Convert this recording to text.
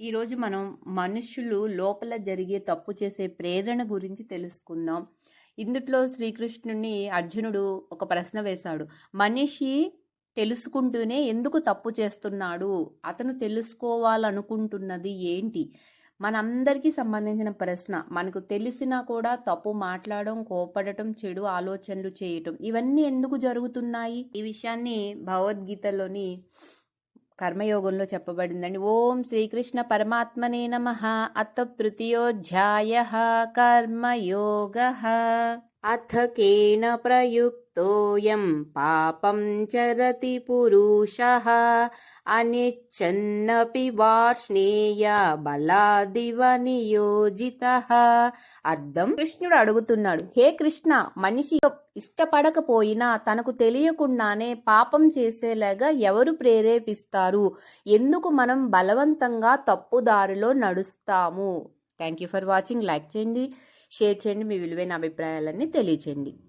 ఈరోజు మనం మనుషులు లోపల జరిగే తప్పు చేసే ప్రేరణ గురించి తెలుసుకుందాం. ఇందుట్లో శ్రీకృష్ణుని అర్జునుడు ఒక ప్రశ్న వేశాడు. మనిషి తెలుసుకుంటూనే ఎందుకు తప్పు చేస్తున్నాడు? అతను తెలుసుకోవాలనుకుంటున్నది ఏంటి? మనందరికీ సంబంధించిన ప్రశ్న. మనకు తెలిసినా కూడా తప్పు మాట్లాడడం కోపడటం చెడు ఆలోచనలు చేయటం ఇవన్నీ ఎందుకు జరుగుతున్నాయి? ఈ విషయాన్ని భగవద్గీతలోని కర్మయోగంలో చెప్పబడిందండి. ఓం శ్రీకృష్ణ పరమాత్మనే నమ. అత తృతీయోధ్యాయ కర్మయోగ. అథ కేన ప్రయుక్తోయం పాపం చరతి పురుష అనిచ్చన్నపి వార్ష్ణేయ బలాదివ నియోజిత అర్థం? కృష్ణుడు అడుగుతున్నాడు హే కృష్ణ మనిషి ఇష్టపడకపోయినా తనకు తెలియకుండానే పాపం చేసేలాగా ఎవరు ప్రేరేపిస్తారు? ఎందుకు మనం బలవంతంగా తప్పుదారిలో నడుస్తాము? Thank you for watching like చేయండి. షేర్ చేయండి మీ విలువైన అభిప్రాయాలన్నీ తెలియచేయండి.